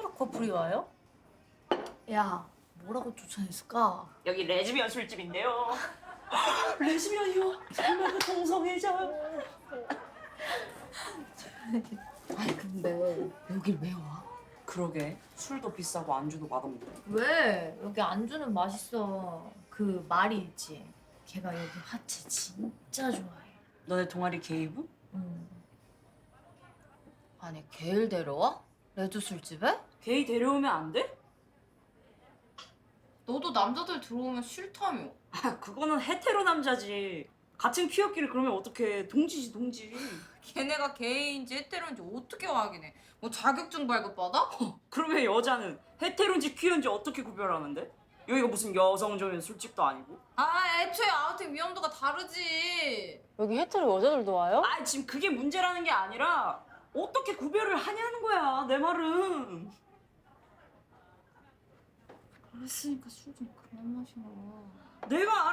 커플이 와요? 야, 뭐라고 쫓아냈을까? 여기 레즈비언 술집인데요. 레즈비언이요? 정말 그 동성애자. 아니 근데 여길 왜 와? 그러게 술도 비싸고 안주도 맛없는데. 왜? 여기 안주는 맛있어. 그 말이 있지. 걔가 여기 하체 진짜 좋아해. 너네 동아리 게이브? 응. 아니 걔를 데려와? 레드 술집에? 게이 데려오면 안 돼? 너도 남자들 들어오면 싫다며. 아, 그거는 헤테로 남자지. 같은 퀴어끼리 그러면 어떡해. 동지지 동지. 걔네가 게이인지 헤테로인지 어떻게 확인해? 뭐 자격증 발급 받아? 그러면 여자는 헤테로인지 퀴어인지 어떻게 구별하는데? 여기가 무슨 여성적인 술집도 아니고. 아 애초에 아우팅 위험도가 다르지. 여기 헤테로 여자들도 와요? 아 지금 그게 문제라는 게 아니라 어떻게 구별을 하냐는 거야 내 말은. 그랬으니까 술 좀 그만 마시라. 내가.